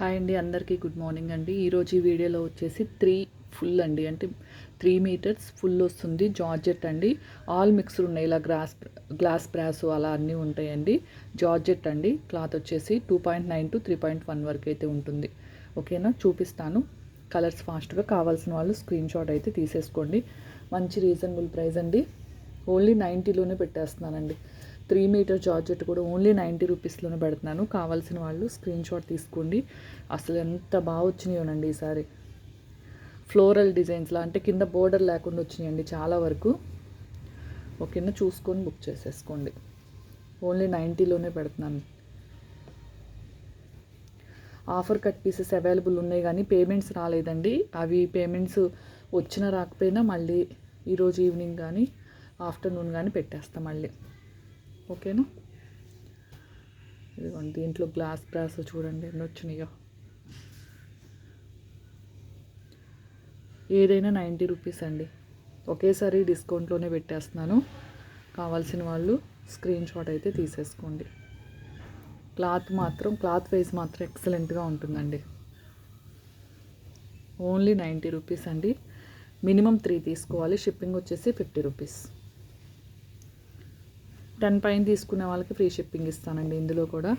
Hi అండి అందరికీ good morning అండి. ఈరోజు ఈ వీడియోలో వచ్చేసి త్రీ ఫుల్ అండి. అంటే త్రీ మీటర్స్ ఫుల్ వస్తుంది జార్జెట్ అండి. ఆల్ మిక్స్డ్ ఉన్నాయి. ఇలా గ్లాస్ గ్లాస్ బ్రాస్ అలా అన్నీ ఉంటాయండి. జార్జెట్ అండి. క్లాత్ వచ్చేసి two point nine to three point one వరకు అయితే ఉంటుంది. ఓకేనా? చూపిస్తాను. కలర్స్ ఫాస్ట్గా కావాల్సిన వాళ్ళు స్క్రీన్ షాట్ అయితే తీసేసుకోండి. మంచి రీజనబుల్ ప్రైస్ అండి. ఓన్లీ నైంటీలోనే పెట్టేస్తున్నానండి. త్రీ మీటర్ జార్జెట్ కూడా ఓన్లీ నైంటీ రూపీస్లోనే పెడుతున్నాను. కావాల్సిన వాళ్ళు స్క్రీన్ షాట్ తీసుకోండి. అసలు ఎంత బాగా వచ్చినాయోనండి ఈసారి ఫ్లోరల్ డిజైన్స్లా అంటే కింద బోర్డర్ లేకుండా వచ్చినాయండి చాలా వరకు. ఓకేనా? చూసుకొని బుక్ చేసేసుకోండి. ఓన్లీ నైంటీలోనే పెడుతున్నాను. ఆఫర్ కట్ పీసెస్ అవైలబుల్ ఉన్నాయి కానీ పేమెంట్స్ రాలేదండి. అవి పేమెంట్స్ వచ్చినా రాకపోయినా మళ్ళీ ఈరోజు ఈవినింగ్ కానీ ఆఫ్టర్నూన్ కానీ పెట్టేస్తాం మళ్ళీ. ఓకేనా? ఇదిగోండి దీంట్లో గ్లాస్ గ్లాస్ చూడండి ఎన్ని వచ్చినాయో. ఏదైనా నైంటీ రూపీస్ అండి. ఒకేసారి డిస్కౌంట్లోనే పెట్టేస్తున్నాను. కావాల్సిన వాళ్ళు స్క్రీన్ షాట్ అయితే తీసేసుకోండి. క్లాత్ మాత్రం క్లాత్ వైజ్ మాత్రం ఎక్సలెంట్గా ఉంటుందండి. ఓన్లీ నైంటీ రూపీస్ అండి. మినిమం త్రీ తీసుకోవాలి షిప్పింగ్ వచ్చేసి ఫిఫ్టీ రూపీస్. టెన్ పైన తీసుకునే వాళ్ళకి ఫ్రీ షిప్పింగ్ ఇస్తానండి ఇందులో కూడా.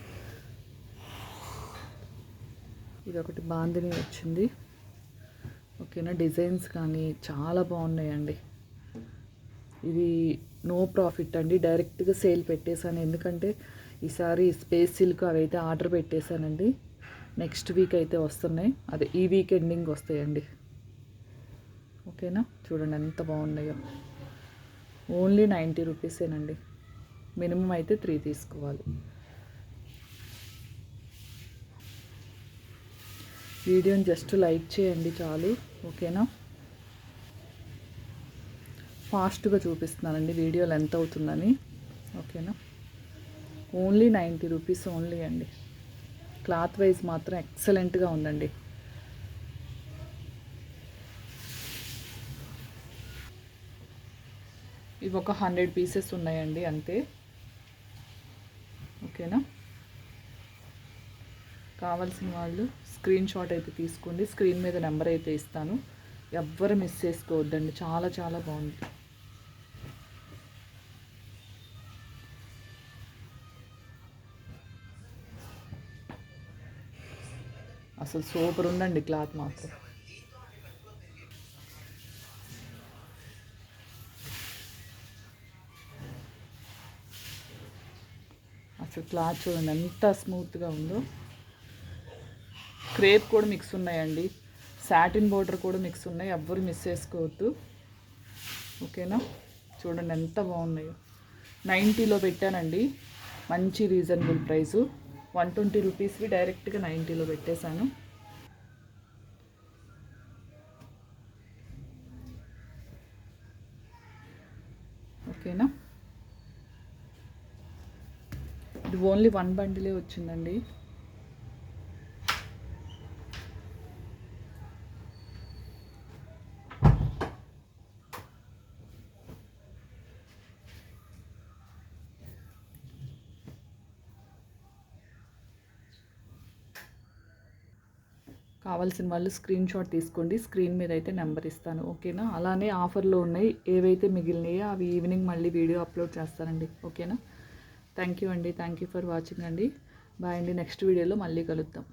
ఇది ఒకటి బాందిని వచ్చింది. ఓకేనా? డిజైన్స్ కానీ చాలా బాగున్నాయండి. ఇది నో ప్రాఫిట్ అండి. డైరెక్ట్గా సేల్ పెట్టేశాను. ఎందుకంటే ఈసారి స్పేస్ సిల్క్ అవి అయితే ఆర్డర్ పెట్టేశానండి. నెక్స్ట్ వీక్ అయితే వస్తున్నాయి. అదే ఈ వీక్ ఎండింగ్ వస్తాయండి. ఓకేనా? చూడండి ఎంత బాగున్నాయో. ఓన్లీ నైంటీ రూపీసేనండి. మినిమం అయితే త్రీ తీసుకోవాలి. వీడియోని జస్ట్ లైక్ చేయండి చాలు ఓకేనా? ఫాస్ట్గా చూపిస్తున్నానండి వీడియో లెంత్ అవుతుందని ఓకేనా? ఓన్లీ నైంటీ రూపీస్ ఓన్లీ అండి. క్లాత్ వైజ్ మాత్రం ఎక్సలెంట్గా ఉందండి. ఇవి ఒక హండ్రెడ్ పీసెస్ ఉన్నాయండి అంతే. ఓకేనా? కావాల్సిన వాళ్ళు స్క్రీన్ షాట్ అయితే తీసుకోండి. స్క్రీన్ మీద నెంబర్ అయితే ఇస్తాను. ఎవ్వరు మిస్ చేసుకోవద్దండి. చాలా చాలా బాగుంది. అసలు సూపర్ ఉందండి క్లాత్ మాత్రం. అసలు క్లాత్ చూడండి ఎంత స్మూత్గా ఉందో. క్రేప్ కూడా మిక్స్ ఉన్నాయండి. సాటిన్ బోర్డర్ కూడా మిక్స్ ఉన్నాయి. ఎవ్వరు మిస్ చేసుకోవద్దు. ఓకేనా చూడండి ఎంత బాగున్నాయో. నైంటీలో పెట్టానండి. మంచి రీజనబుల్ ప్రైసు వన్ ట్వంటీ రూపీస్వి డైరెక్ట్గా నైంటీలో పెట్టేశాను. ఓకేనా ఇది ఓన్లీ వన్ బండిలే వచ్చిందండి. కావాల్సిన వాళ్ళు స్క్రీన్ షాట్ తీసుకోండి స్క్రీన్ మీద అయితే నెంబర్ ఇస్తాను ఓకేనా? అలానే ఆఫర్లో ఉన్నాయి ఏవైతే మిగిలినాయో అవి ఈవినింగ్ మళ్ళీ వీడియో అప్లోడ్ చేస్తానండి ఓకేనా? థ్యాంక్ యూ అండి. థ్యాంక్ యూ ఫర్ వాచింగ్ అండి. బాయ్ అండి. నెక్స్ట్ వీడియోలో మళ్ళీ కలుద్దాం.